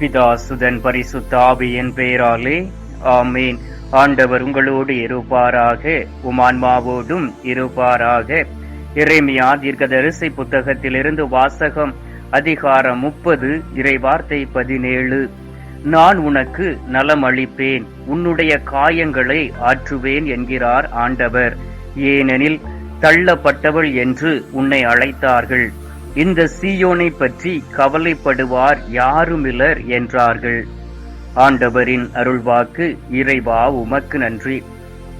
பிதாசுதன் பரிசுத்த ஆவியின் பெயராலே ஆமேன். ஆண்டவர் உங்களோடு இருப்பாராக உமான்மாவோடும் இருப்பாராக. இறைமையா தீர்க்கதரிசி புத்தகத்திலிருந்து வாசகம் அதிகாரம் முப்பது இறைவார்த்தை பதினேழு. நான் உனக்கு நலம் அளிப்பேன் உன்னுடைய காயங்களை ஆற்றுவேன் என்கிறார் ஆண்டவர். ஏனெனில் தள்ளப்பட்டவள் என்று உன்னை அழைத்தார்கள். இந்த சீயோனை பற்றி கவலைப்படுவார் யாருமிலர் என்றார்கள். ஆண்டவரின் அருள்வாக்கு இறைவா உமக்கு நன்றி.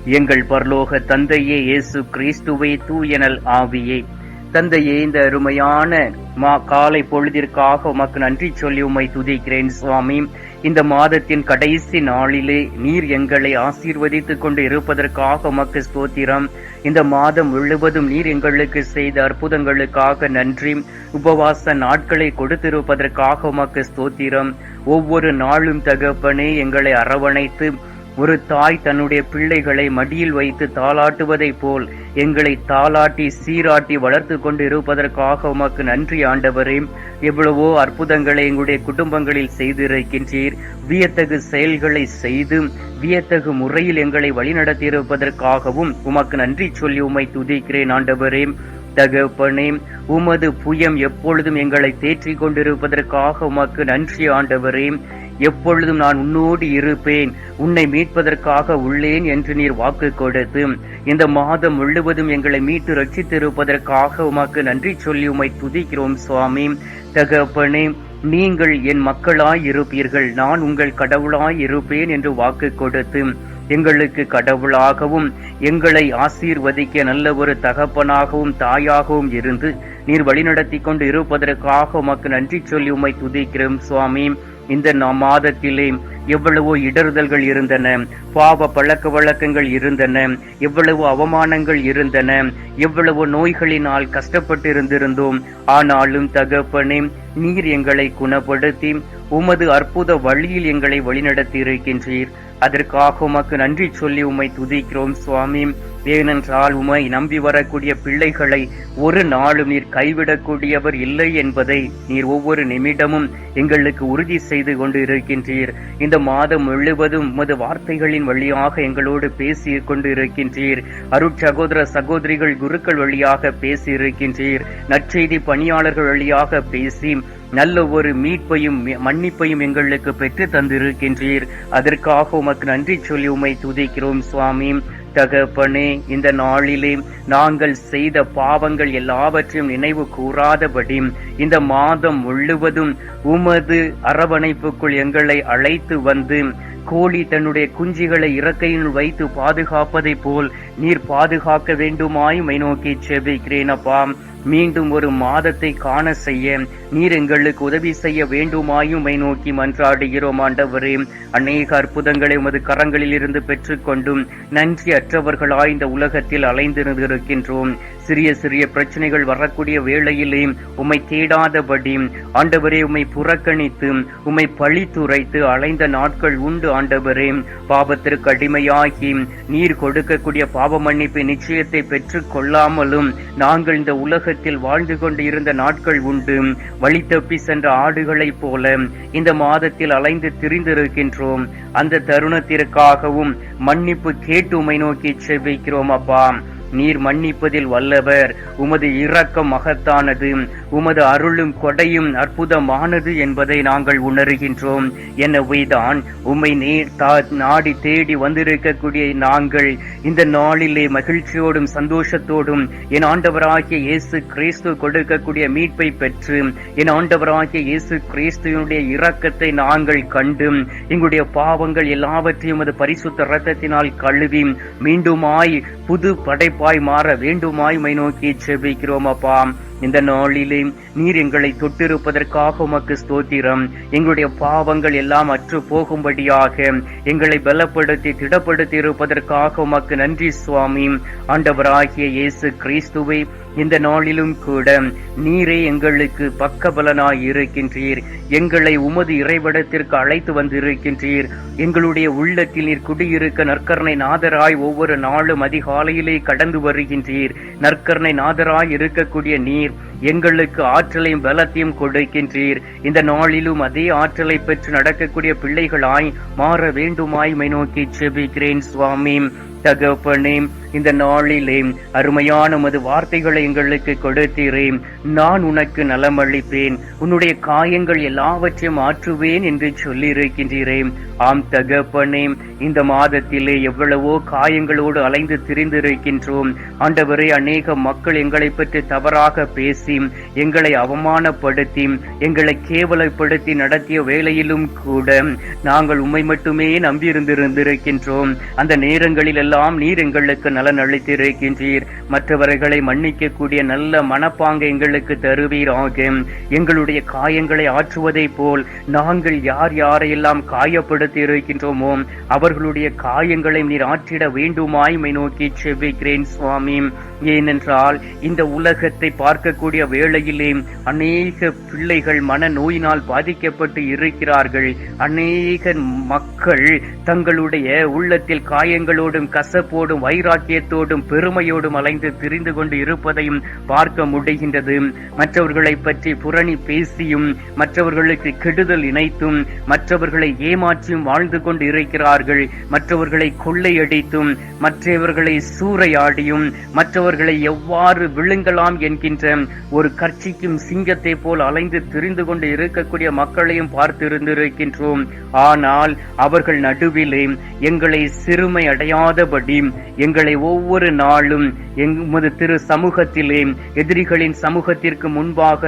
எங்கள் பரலோக தந்தையே இயேசு கிறிஸ்துவை தூயனல் ஆவியே. தந்தையே இந்த அருமையான மா காலை பொழுதிற்காக உமக்கு நன்றி சொல்லி உம்மை துதிக்கிறேன் சுவாமி. இந்த மாதத்தின் கடைசி நாளிலே நீர் எங்களை ஆசீர்வதித்துக் கொண்டு இருப்பதற்காக உமக்கு ஸ்தோத்திரம். இந்த மாதம் முழுவதும் நீர் எங்களுக்கு செய்த அற்புதங்களுக்காக நன்றி. உபவாச நாட்களை கொடுத்திருப்பதற்காக உமக்கு ஸ்தோத்திரம். ஒவ்வொரு நாளும் தகப்பனே எங்களை அரவணைத்து ஒரு தாய் தன்னுடைய பிள்ளைகளை மடியில் வைத்து தாளாட்டுவதைப் போல் எங்களை தாளாட்டி சீராட்டி வளர்த்து கொண்டு இருப்பதற்காக உமக்கு நன்றி ஆண்டவரே. எவ்வளவோ அற்புதங்களை எங்களுடைய குடும்பங்களில் செய்திருக்கின்றீர். வியத்தகு செயல்களை செய்து வியத்தகு முறையில் எங்களை வழிநடத்தி இருப்பதற்காகவும் உமக்கு நன்றி சொல்லி உம்மை துதிக்கிறேன் ஆண்டவரே. தகப்பனே உமது புயம் எப்பொழுதும் எங்களை தேற்றிக் கொண்டிருப்பதற்காக உமக்கு நன்றி ஆண்டவரே. எப்பொழுதும் நான் உன்னோடு இருப்பேன். உன்னை மீட்பதற்காக உள்ளேன் என்று நீர் வாக்கு கொடுத்து இந்த மாதம் முழுவதும் எங்களை மீட்டு ரட்சித்திருப்பதற்காக உமக்கு நன்றி சொல்லி உமை துதிக்கிறோம் சுவாமி. தகப்பனே நீங்கள் என் மக்களாய் இருப்பீர்கள். நான் உங்கள் கடவுளாய் இருப்பேன் என்று வாக்கு கொடுத்து எங்களுக்கு கடவுளாகவும் எங்களை ஆசீர்வதிக்க நல்ல ஒரு தகப்பனாகவும் தாயாகவும் இருந்து நீர் வழிநடத்தி கொண்டு இருப்பதற்காக உமக்கு நன்றி சொல்லி உமை துதிக்கிறோம் சுவாமி. இந்த மாதத்திலே எவ்வளவோ இடறுதல்கள் இருந்தன பாவ பழக்க வழக்கங்கள் இருந்தன எவ்வளவு அவமானங்கள் இருந்தன எவ்வளவு நோய்களினால் கஷ்டப்பட்டு இருந்திருந்தோம் ஆனாலும் தகப்பனே நீர் எங்களை குணப்படுத்தி உமது அற்புத வழியில் எங்களை வழிநடத்தி இருக்கின்றீர் அதற்காக உமக்கு நன்றி சொல்லி உம்மை துதிக்கிறோம் சுவாமி. ஏனென்றால் உமை நம்பி வரக்கூடிய பிள்ளைகளை ஒரு நாளும் நீர் கைவிடக்கூடியவர் இல்லை என்பதை நீர் ஒவ்வொரு நிமிடமும் எங்களுக்கு உறுதி செய்து கொண்டு இருக்கின்றீர் இந்த மாதம் முழுவதும் உமது வார்த்தைகளின் வழியாக எங்களோடு பேசி கொண்டு இருக்கின்றீர் அருட்சகோதர சகோதரிகள் குருக்கள் வழியாக பேசி இருக்கின்றீர் நற்செய்தி பணியாளர்கள் வழியாக பேசி நல்ல ஒரு மீட்பையும் மன்னிப்பையும் எங்களுக்கு பெற்று தந்திருக்கின்றீர். அதற்காக உமக்கு நன்றி சொல்லி உமை துதிக்கிறோம் சுவாமி. தகப்பனே இந்த நாளிலே நாங்கள் செய்த பாவங்கள் எல்லாவற்றையும் நினைவு கூறாதபடி இந்த மாதம் முழுவதும் உமது அரவணைப்புக்குள் எங்களை அழைத்து வந்து கோழி தன்னுடைய குஞ்சுகளை இறக்கையில் வைத்து பாதுகாப்பதை போல் நீர் பாதுகாக்க வேண்டுமாய் மை நோக்கி செபிக்கிறேன் அப்பா. மீண்டும் ஒரு மாதத்தை காண செய்ய. நீர் எங்களுக்கு உதவி செய்ய வேண்டுமாயும் நோக்கி மன்றாடுகிறோம் ஆண்டவரே. அநேக அற்புதங்களை உமது கரங்களில் இருந்து பெற்றுக்கொண்டும் நன்றி அற்றவர்களாய் இந்த உலகத்தில் அலைந்திருக்கின்றோம் சிறிய சிறிய பிரச்சனைகள் வரக்கூடிய வேளையிலே உம்மை தேடாதபடி ஆண்டவரே உம்மை புறக்கணித்து உம்மை பழித்துரைத்து அலைந்த நாட்கள் உண்டு ஆண்டவரே. பாவத்திற்கு அடிமையாகி நீர் கொடுக்கக்கூடிய பாவ மன்னிப்பு நிச்சயத்தை பெற்றுக் கொள்ளாமலும் நாங்கள் இந்த உலக உலகத்தில் வாழ்ந்து கொண்டு இருந்த நாட்கள் உண்டு. வழி தப்பி சென்ற ஆடுகளைப் போல இந்த மாதத்தில் அலைந்து திரிந்திருக்கின்றோம். அந்த தருணத்திற்காகவும் மன்னிப்பு கேட்டு உமை நோக்கி செவிக்கிறோம் அப்பா. நீர் மன்னிப்பதில் வல்லவர். உமது இரக்கம் மகத்தானது. உமது அருளும் கொடையும் அற்புதமானது என்பதை நாங்கள் உணர்கின்றோம். எனவேதான் உம்மை நேர் நாடி தேடி வந்திருக்கக்கூடிய நாங்கள். இந்த நாளிலே மகிழ்ச்சியோடும் சந்தோஷத்தோடும் என் ஆண்டவராகிய இயேசு கிறிஸ்து கொடுக்கக்கூடிய மீட்பை பெற்று என் ஆண்டவராகிய இயேசு கிறிஸ்துவனுடைய இரக்கத்தை நாங்கள் கண்டு எங்களுடைய பாவங்கள் எல்லாவற்றையும் அது பரிசுத்த ரத்தத்தினால் கழுவி மீண்டுமாய் புது படை படைப்பாய் மாற வேண்டுமாய் மை நோக்கி செபிக்கிறோம் அப்பா. இந்த நாளிலே நீர் எங்களை தொட்டிருப்பதற்காக உமக்கு ஸ்தோத்திரம். எங்களுடைய பாவங்கள் எல்லாம் அற்று போகும்படியாக எங்களை பலப்படுத்தி திடப்படுத்தி இருப்பதற்காக உமக்கு நன்றி சுவாமி. ஆண்டவராகிய இயேசு கிறிஸ்துவை இந்த நாளிலும் கூட நீரே எங்களுக்கு பக்கபலனாய் இருக்கின்றீர். எங்களை உமது இறைவடத்திற்கு அழைத்து வந்திருக்கின்றீர். எங்களுடைய உள்ளத்தில் நீர் குடியிருக்க நற்கரணை நாதராய் ஒவ்வொரு நாளும் அதிகாலையிலே கடந்து வருகின்றீர். நற்கரணை நாதராய் இருக்கக்கூடிய நீர் நீர். எங்களுக்கு ஆற்றலையும் பலத்தையும் கொடுக்கின்றீர். இந்த நாளிலும் அதே ஆற்றலை பெற்று நடக்கக்கூடிய பிள்ளைகளாய் மாற வேண்டுமாய் மை நோக்கி செபிக்கிறேன் சுவாமி. தகப்பனே இந்த நாளிலே அருமையான உமது வார்த்தைகளை எங்களுக்கு கொடுத்தீரே. நான் உனக்கு நலமளிப்பேன். உன்னுடைய காயங்கள் எல்லாவற்றையும் ஆற்றுவேன் என்று சொல்லியிருக்கின்றீரே. ஆம் தகப்பனே இந்த மாதத்திலே எவ்வளவோ காயங்களோடு அலைந்து திரிந்திருக்கின்றோம். ஆண்டவரே அநேக மக்கள் எங்களை பற்றி தவறாக பேசி எங்களை அவமானப்படுத்தி எங்களை கேவலப்படுத்தி நடத்திய வேளையிலும் கூட நாங்கள் உம்மை மட்டுமே நம்பியிருந்திருந்திருக்கின்றோம். அந்த நேரங்களில் எல்லாம் நீர் எங்களுக்கு நலன் அளித்திருக்கின்றீர் மற்றவர்களை மன்னிக்க கூடிய நல்ல மனப்பாங்கை எங்களுக்கு தருவீர் ஆகும் எங்களுடைய காயங்களை ஆற்றுவதைப் போல் நாங்கள் யார் யாரையெல்லாம் காயப்படுத்தி இருக்கின்றோமோ அவர்களுடைய காயங்களை நீர் ஆற்றிட வேண்டுமாய் மை நோக்கி செவ்விக்கிறேன் சுவாமி. ஏனென்றால் இந்த உலகத்தை பார்க்கக்கூடிய வேளையிலே அநேக பிள்ளைகள் மன நோயினால் பாதிக்கப்பட்டு இருக்கிறார்கள். அநேக மக்கள் தங்களுடைய உள்ளத்தில் காயங்களோடும் கசப்போடும் வைராக்கியத்தோடும் பெருமையோடும் அலைந்து திரிந்து கொண்டு இருப்பதையும் பார்க்க முடிகின்றது. மற்றவர்களை பற்றி புரணி பேசியும் மற்றவர்களுக்கு கெடுதல் இணைத்தும் மற்றவர்களை ஏமாற்றியும் வாழ்ந்து கொண்டு இருக்கிறார்கள். மற்றவர்களை கொள்ளையடித்தும் மற்றவர்களை சூறையாடியும் மற்றவர்களை எவ்வாறு விழுங்கலாம் என்கின்ற ஒரு கட்சிக்கும் சிங்கத்தை போல் அலைந்து திரிந்து கொண்டு இருக்கக்கூடிய மக்களையும் பார்த்திருந்திருக்கின்றோம். ஆனால் அவர்கள் நடுவிலே எங்களை சிறுமை அடையாதபடி எங்களை ஒவ்வொரு நாளும் எமது திரு சமூகத்திலே எதிரிகளின் சமூகத்திற்கு முன்பாக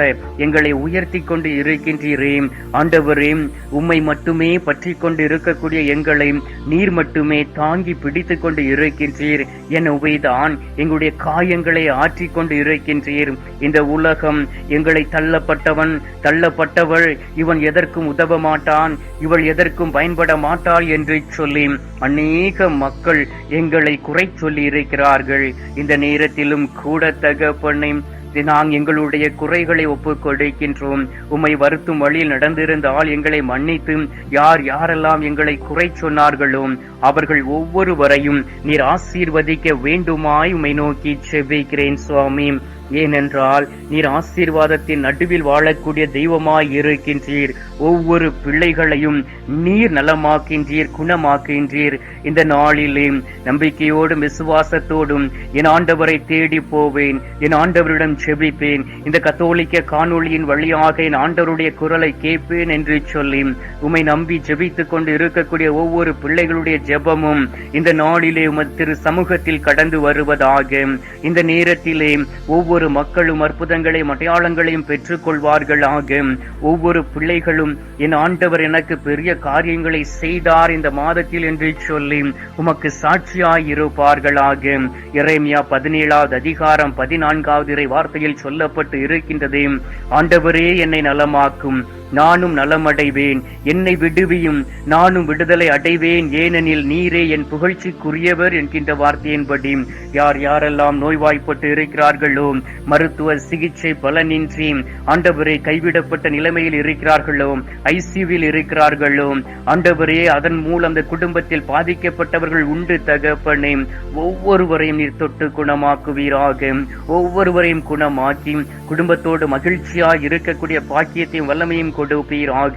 எங்களை உயர்த்தி கொண்டு இருக்கின்றீரே. ஆண்டவரே உம்மை மட்டுமே பற்றி கொண்டு இருக்கக்கூடிய எங்களை நீர் மட்டுமே தாங்கி பிடித்து கொண்டு இருக்கின்றீர். எனவேதான் எங்களுடைய காயங்களை ஆற்றிக்கொண்டு இருக்கின்றீர் இந்த உலகம் எங்களை தள்ளப்பட்டவன் தள்ளப்பட்டவள். இவன் எதற்கும் உதவ மாட்டான் இவள் எதற்கும் பயன்பட மாட்டாள் என்று சொல்லி அநேக மக்கள் எங்களை குறை சொல்லி இருக்கிறார்கள். இந்த நேரத்திலும் கூட தகப்பனை நாம் எங்களுடைய குறைகளை ஒப்புக் கொடுக்கின்றோம் உம்மை வருத்தும் வழியில் நடந்திருந்தால் எங்களை மன்னித்து யார் யாரெல்லாம் எங்களை குறை சொன்னார்களோ அவர்கள் ஒவ்வொருவரையும் நீர் ஆசீர்வதிக்க வேண்டுமாய் உம்மை நோக்கி செவ்விக்கிறேன் சுவாமி. ஏனென்றால் நீர் ஆசீர்வாதத்தின் நடுவில் வாழக்கூடிய தெய்வமாய் இருக்கின்றீர். ஒவ்வொரு பிள்ளைகளையும் நீர் நலமாக்கின்றீர் குணமாக்கின்றீர். இந்த நாளிலே நம்பிக்கையோடும் விசுவாசத்தோடும் என் ஆண்டவரை தேடி போவேன் என் ஆண்டவரிடம் செபிப்பேன். இந்த கத்தோலிக்க காணொளியின் வழியாக என் ஆண்டவருடைய குரலை கேட்பேன் என்று சொல்லி உம்மை நம்பி ஜெபித்துக் கொண்டு இருக்கக்கூடிய ஒவ்வொரு பிள்ளைகளுடைய ஜெபமும் இந்த நாளிலே உமது திரு சமூகத்தில் கடந்து வருவதாக. இந்த நேரத்திலே ஒவ்வொரு மக்களும் அற்புதங்களையும் அடையாளங்களையும் பெற்றுக் கொள்வார்களாக ஒவ்வொரு பிள்ளைகளும் என் ஆண்டவர் எனக்கு பெரிய காரியங்களை செய்தார் இந்த மாதத்தில் என்று சொல்லி உமக்கு சாட்சியாய் இருப்பார்களாக இறைமையா பதினேழாவது அதிகாரம் பதினான்காவது இறை வார்த்தையில் சொல்லப்பட்டு இருக்கின்றதே ஆண்டவரே என்னை நலமாக்கும். நானும் நலமடைவேன். என்னை விடுவியும். நானும் விடுதலை அடைவேன். ஏனெனில் நீரே என் புகழ்ச்சிக்குரியவர் என்கின்ற வார்த்தையின்படி. யார் யாரெல்லாம் நோய்வாய்ப்பட்டு இருக்கிறார்களோ மருத்துவ சிகிச்சை பலனின்றி ஆண்டவரே கைவிடப்பட்ட நிலைமையில் இருக்கிறார்களோ ஐசியூவில் இருக்கிறார்களோ ஆண்டவரே அதன் மூலம் அந்த குடும்பத்தில் பாதிக்கப்பட்டவர்கள் உண்டு தகப்பனே. ஒவ்வொருவரையும் நீர் தொட்டு குணமாக்குவீராக. ஒவ்வொருவரையும் குணமாக்கி குடும்பத்தோடு மகிழ்ச்சியாய் இருக்கக்கூடிய பாக்கியத்தையும் வல்லமையும் கொடுப்பீராக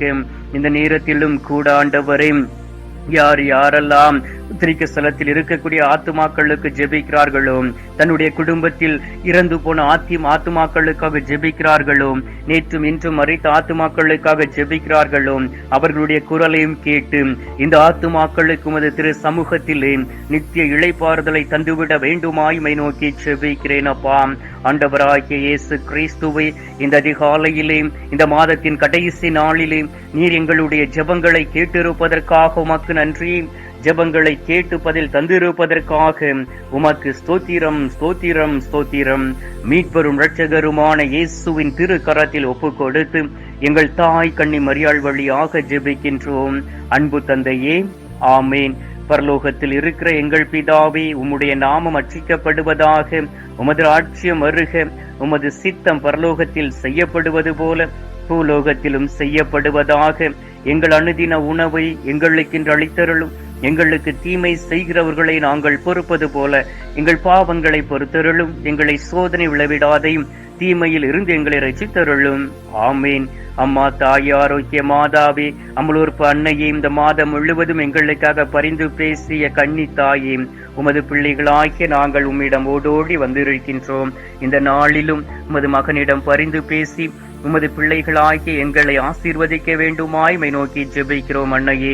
இந்த நேரத்திலும் கூட ஆண்டவரே யார் யாரெல்லாம் உத்திரிக்க ஸ்தலத்தில் இருக்கக்கூடிய ஆத்துமாக்களுக்கு ஜெபிக்கிறார்களோ தன்னுடைய குடும்பத்தில் இறந்து போன ஆத்தி ஆத்துமாக்களுக்காக ஜெபிக்கிறார்களோ நேற்றும் இன்றும் மறைத்த ஆத்துமாக்களுக்காக ஜெபிக்கிறார்களோ அவர்களுடைய குரலையும் கேட்டு இந்த ஆத்துமாக்களுக்கு உமது திரு சமூகத்திலே நித்திய இளைப்பாறுதலை தந்துவிட வேண்டுமாய்மை நோக்கி ஜெபிக்கிறேன் அப்பா. ஆண்டவராகிய இயேசு கிறிஸ்துவை இந்த அதிகாலையிலே இந்த மாதத்தின் கடைசி நாளிலே நீர் எங்களுடைய ஜெபங்களை கேட்டிருப்பதற்காக உமக்கு நன்றி. ஜெபங்களை கேட்டு பதில் தந்திருப்பதற்காக உமக்கு ஸ்தோத்திரம் ஸ்தோத்திரம் ஸ்தோத்திரம். மீட்பெரும் இரட்சகருமான இயேசுவின் திரு கரத்தில் ஒப்பு கொடுத்து எங்கள் தாய் கண்ணி மரியாள் வழியாக ஜெபிக்கின்றோம். அன்பு தந்தையே ஆமேன். பரலோகத்தில் இருக்கிற எங்கள் பிதாவே உம்முடைய நாமம் அச்சிக்கப்படுவதாக உமது ஆட்சியம் அருக உமது சித்தம் பரலோகத்தில் செய்யப்படுவது போல பூலோகத்திலும் செய்யப்படுவதாக எங்கள் அனுதின உணவை எங்களுக்கென்று அளித்தருளும். எங்களுக்கு தீமை செய்கிறவர்களை நாங்கள் பொறுப்பது போல எங்கள் பாவங்களை பொறுத்தருளும் எங்களை சோதனை விளைவிடாதையும் தீமையில் இருந்து எங்களை ரசித்தருளும் ஆமேன். அம்மா தாய் ஆரோக்கிய மாதாவே அமலூர்ப்பு அன்னையே இந்த மாதம் முழுவதும் எங்களுக்காக பரிந்து பேசிய கன்னி தாயே உமது பிள்ளைகளாகிய நாங்கள் உம்மிடம் ஓடோடி வந்திருக்கின்றோம். இந்த நாளிலும் உமது மகனிடம் பரிந்து பேசி உமது பிள்ளைகளாகிய எங்களை ஆசீர்வதிக்க வேண்டுமாய் மை நோக்கி ஜெபிக்கிறோம் அன்னையே.